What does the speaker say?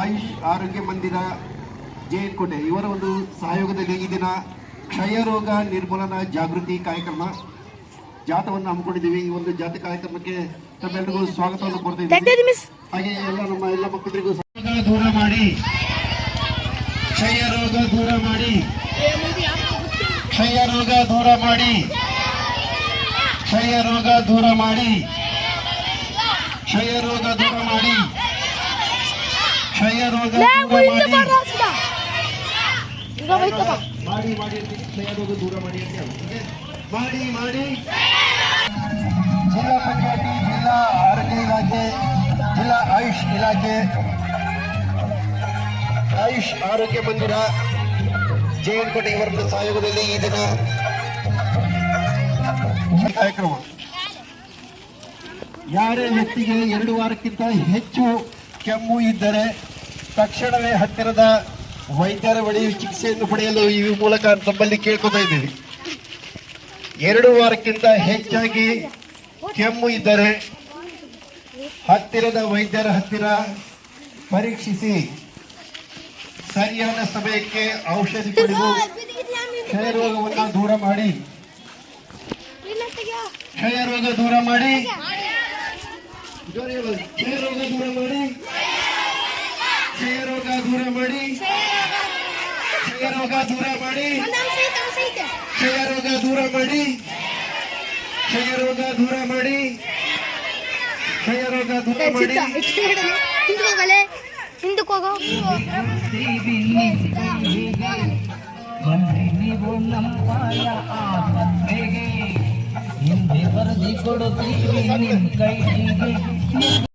ಆಯುಷ್ ಆರೋಗ್ಯ ಮಂದಿರ ಜೇನ್ಕೋಟೆ ಇವರ ಒಂದು ಸಹಯೋಗದಲ್ಲಿ ಈ ದಿನ ಕ್ಷಯ ರೋಗ ನಿರ್ಮೂಲನಾ ಜಾಗೃತಿ ಕಾರ್ಯಕ್ರಮ ಜಾತವನ್ನು ಹಮ್ಮಿಕೊಂಡಿದ್ದೀವಿ. ಈ ಒಂದು ಜಾತಿ ಕಾರ್ಯಕ್ರಮಕ್ಕೆ ತಮ್ಮೆಲ್ಲರಿಗೂ ಸ್ವಾಗತವನ್ನು ಮಿಸ್ ಹಾಗೆ ಎಲ್ಲ ನಮ್ಮ ಎಲ್ಲ ಮಕ್ಕಳಿಗೂ ರೋಗ ದೂರ ಮಾಡಿ. ಕ್ಷಯ ರೋಗ ದೂರ ಮಾಡಿ. ಕ್ಷಯ ರೋಗ ದೂರ ಮಾಡಿ. ಕ್ಷಯ ರೋಗ ದೂರ ಮಾಡಿ. ಕ್ಷಯ ರೋಗ ದೂರ ಮಾಡಿ. ಕ್ಷಯ ರೋಗ ದೂರ ಮಾಡಿ. ಮಾಡಿ ಮಾಡಿ ಅಂತ ಕ್ಷಯ ರೋಗ ದೂರ ಮಾಡಿ ಅಂತ? ಮಾಡಿ ಮಾಡಿ. ಜಿಲ್ಲಾ ಪಂಚಾಯತಿ ಜಿಲ್ಲಾ ಆರೋಗ್ಯ ಇಲಾಖೆ ಜಿಲ್ಲಾ ಆಯುಷ್ ಇಲಾಖೆ ಆಯುಷ್ ಆರೋಗ್ಯ ಮಂದಿರ ಜೇಎನ್ಕೋಟೆ ಇವರ ಸಹಯೋಗದಲ್ಲಿ ಈ ದಿನ ಕಾರ್ಯಕ್ರಮ. ಯಾರೇ ವ್ಯಕ್ತಿಗೆ ಎರಡು ವಾರಕ್ಕಿಂತ ಹೆಚ್ಚು ಕೆಮ್ಮು ಇದ್ದರೆ ತಕ್ಷಣವೇ ಹತ್ತಿರದ ವೈದ್ಯರ ಬಳಿ ಚಿಕಿತ್ಸೆಯನ್ನು ಪಡೆಯಲು ಈ ಮೂಲಕ ತಮ್ಮಲ್ಲಿ ಕೇಳ್ಕೊತಾ ಇದ್ದೀವಿ. ಎರಡು ವಾರಕ್ಕಿಂತ ಹೆಚ್ಚಾಗಿ ಕೆಮ್ಮು ಇದ್ದರೆ ಹತ್ತಿರದ ವೈದ್ಯರ ಹತ್ತಿರ ಪರೀಕ್ಷಿಸಿ ಸರಿಯಾದ ಸಮಯಕ್ಕೆ ಔಷಧಿ ಪಡೆದು ಕ್ಷಯ ರೋಗವನ್ನು ದೂರ ಮಾಡಿ. ಕ್ಷಯ ರೋಗ ದೂರ ಮಾಡಿ. ಜೋರಾಗಿ ಕ್ಷಯ ರೋಗ ದೂರ ಮಾಡಿ. ರೋಗ ದೂರ ಮಾಡಿ. ಕ್ಷಯ ರೋಗ ದೂರ ಮಾಡಿ. ಕ್ಷಯ ರೋಗ ದೂರ ಮಾಡಿ. ಕ್ಷಯ ರೋಗ ದೂರ ಮಾಡಿ ಹಿಂದಕ್ಕೆ ನೀವು ನಮ್ಮಯ ಹಿಂದೆ ಬರದಿ ಕೊಡುತ್ತೀವಿ ನಿಮ್ ಕೈಗೆ.